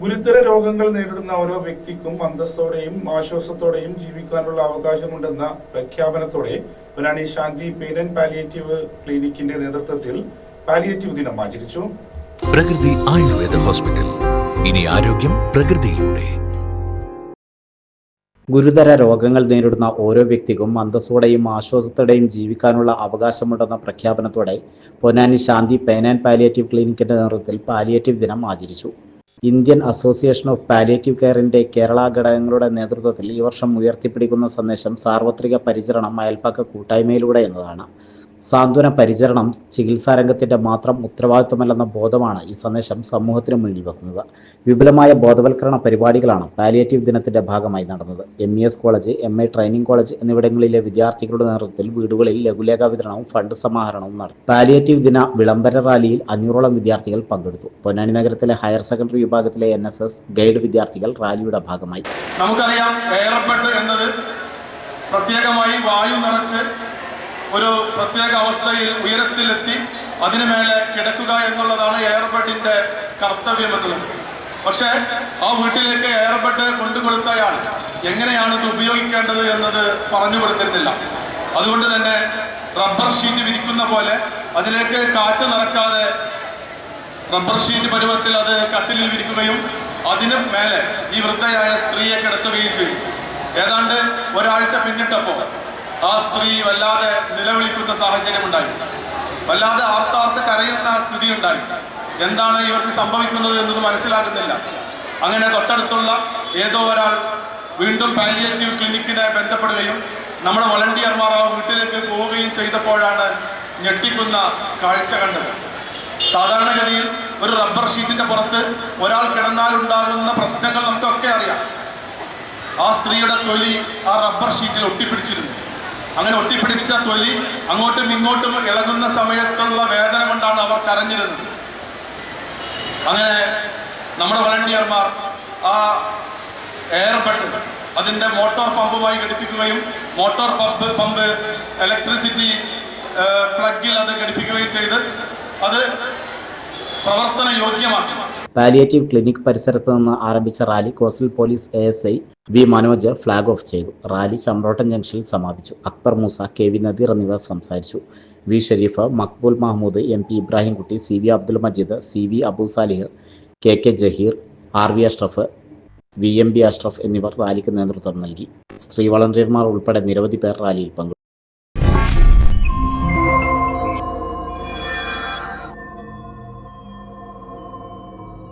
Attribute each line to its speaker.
Speaker 1: ഗുരുതര രോഗങ്ങൾ നേരിടുന്ന ഓരോ വ്യക്തിക്കും അന്തസ്സോടെയും ആശ്വാസത്തോടെയും ജീവിക്കാനുള്ള അവകാശമുണ്ടെന്ന പ്രഖ്യാപനത്തോടെ Ponnani Shanti pain and palliative ക്ലിനിക്കിന്റെ നേതൃത്വത്തിൽ പാലിയേറ്റീവ് ദിനം ആചരിച്ചു.
Speaker 2: പ്രകൃതി ആയുർവേദ ഹോസ്പിറ്റൽ. ഇനി ആരോഗ്യം പ്രകൃതിയിലൂടെ.
Speaker 3: ഗുരുതര രോഗങ്ങൾ നേരിടുന്ന ഓരോ വ്യക്തിക്കും അന്തസ്സോടെയും ആശ്വാസത്തോടെയും ജീവിക്കാനുള്ള അവകാശമുണ്ടെന്ന പ്രഖ്യാപനത്തോടെ Ponnani Shanti pain and palliative ക്ലിനിക്കിന്റെ നേതൃത്വത്തിൽ പാലിയേറ്റീവ് ദിനം ആചരിച്ചു. ഇന്ത്യൻ അസോസിയേഷൻ ഓഫ് പാലിയേറ്റീവ് കെയറിന്റെ കേരള ഘടകങ്ങളുടെ നേതൃത്വത്തിൽ ഈ വർഷം ഉയർത്തിപ്പിടിക്കുന്ന സന്ദേശം സാർവത്രിക പരിചരണം അയൽപ്പക്ക കൂട്ടായ്മയിലൂടെ എന്നതാണ്. സാന്ത്വന പരിചരണം ചികിത്സാ രംഗത്തിന്റെ മാത്രം ഉത്തരവാദിത്വമല്ലെന്ന ബോധമാണ് ഈ സന്ദേശം സമൂഹത്തിന് മുന്നിൽ വെക്കുന്നത്. വിപുലമായ ബോധവൽക്കരണ പരിപാടികളാണ് പാലിയേറ്റീവ് ദിനത്തിന്റെ ഭാഗമായി നടന്നത്. M E S college M A training college എന്നിവിടങ്ങളിലെ വിദ്യാർത്ഥികളുടെ നേതൃത്വത്തിൽ വീടുകളിൽ ലഘുലേഖ വിതരണവും ഫണ്ട് സമാഹരണവും നടത്തി. പാലിയേറ്റീവ് ദിന വിളംബര റാലിയിൽ അഞ്ഞൂറോളം വിദ്യാർത്ഥികൾ പങ്കെടുത്തു. പൊന്നാനി നഗരത്തിലെ ഹയർ സെക്കൻഡറി വിഭാഗത്തിലെ എൻ എസ് എസ് ഗൈഡ് വിദ്യാർത്ഥികൾ റാലിയുടെ ഭാഗമായി.
Speaker 4: നമുക്കറിയാം പ്രത്യേകമായി വായു നിറച്ച് ഒരു പ്രത്യേക അവസ്ഥയിൽ ഉയരത്തിലെത്തി അതിനു മേലെ കിടക്കുക എന്നുള്ളതാണ് എയർബഡിന്റെ കർത്തവ്യം എന്നുള്ളത് പക്ഷേ ആ വീട്ടിലേക്ക് എയർബഡ് കൊണ്ടുകൊടുത്തയാൾ എങ്ങനെയാണ് ഇത് ഉപയോഗിക്കേണ്ടത് എന്നത് പറഞ്ഞു കൊടുത്തിരുന്നില്ല. അതുകൊണ്ട് തന്നെ റബ്ബർ ഷീറ്റ് വിരിക്കുന്ന പോലെ അതിലേക്ക് കാറ്റ് നിറക്കാതെ റബ്ബർ ഷീറ്റ് പരുവത്തിൽ അത് കട്ടിലിൽ വിരിക്കുകയും അതിന് മേലെ ഈ വൃദ്ധയായ സ്ത്രീയെ കിടത്തുകയും ചെയ്തു. ഏതാണ്ട് ഒരാഴ്ച പിന്നിട്ടപ്പോൾ ആ സ്ത്രീ വല്ലാതെ നിലവിളിക്കുന്ന സാഹചര്യം ഉണ്ടായി. വല്ലാതെ ആർത്താർത്ത് കരയുന്ന സ്ഥിതി ഉണ്ടായി. എന്താണ് ഇവർക്ക് സംഭവിക്കുന്നത് എന്നത് മനസ്സിലാകുന്നില്ല. അങ്ങനെ തൊട്ടടുത്തുള്ള ഏതോ ഒരാൾ വീണ്ടും പാലിയേറ്റീവ് ക്ലിനിക്കിനെ ബന്ധപ്പെടുകയും നമ്മുടെ വളണ്ടിയർമാർ ആ വീട്ടിലേക്ക് പോവുകയും ചെയ്തപ്പോഴാണ് ഞെട്ടിക്കുന്ന കാഴ്ച കണ്ടത്. സാധാരണഗതിയിൽ ഒരു റബ്ബർ ഷീറ്റിന്റെ പുറത്ത് ഒരാൾ കിടന്നാൽ ഉണ്ടാകുന്ന പ്രശ്നങ്ങൾ നമുക്കൊക്കെ അറിയാം. ആ സ്ത്രീയുടെ തൊലി ആ റബ്ബർ ഷീറ്റിൽ ഒട്ടിപ്പിടിച്ചിരുന്നു. അങ്ങനെ ഒട്ടിപ്പിടിച്ച തൊലി അങ്ങോട്ടും ഇങ്ങോട്ടും ഇളകുന്ന സമയത്തുള്ള വേദന കൊണ്ടാണ് അവർ കരഞ്ഞിരുന്നത്. അങ്ങനെ നമ്മുടെ വളണ്ടിയർമാർ ആ എയർ ബട്ട് അതിന്റെ മോട്ടോർ പമ്പുമായി ഘടിപ്പിക്കുകയും മോട്ടോർ പമ്പ് പമ്പ് ഇലക്ട്രിസിറ്റി പ്ലഗിൽ അത് ഘടിപ്പിക്കുകയും ചെയ്ത് അത് പ്രവർത്തന യോഗ്യമാക്കി
Speaker 3: പാലിയേറ്റീവ് ക്ലിനിക് പരിസരത്ത് നിന്ന് ആരംഭിച്ച rally coastal police A S I V Manoj flag off ചെയ്തു. റാലി ചമ്പ്രോട്ടൻ ജംഗ്ഷനിൽ സമാപിച്ചു. അക്ബർ മൂസ കെ വി നദീർ എന്നിവർ സംസാരിച്ചു. V Sherif Maqbool Mahmood M P Ibrahimkutty C V Abdul Majeed C V Abu Salih K K Jaheer R V Ashraf V M B Ashraf എന്നിവർ റാലിക്ക് നേതൃത്വം നൽകി. സ്ത്രീ വളണ്ടിയർമാർ ഉൾപ്പെടെ നിരവധി പേർ റാലിയിൽ പങ്കെടുത്തു.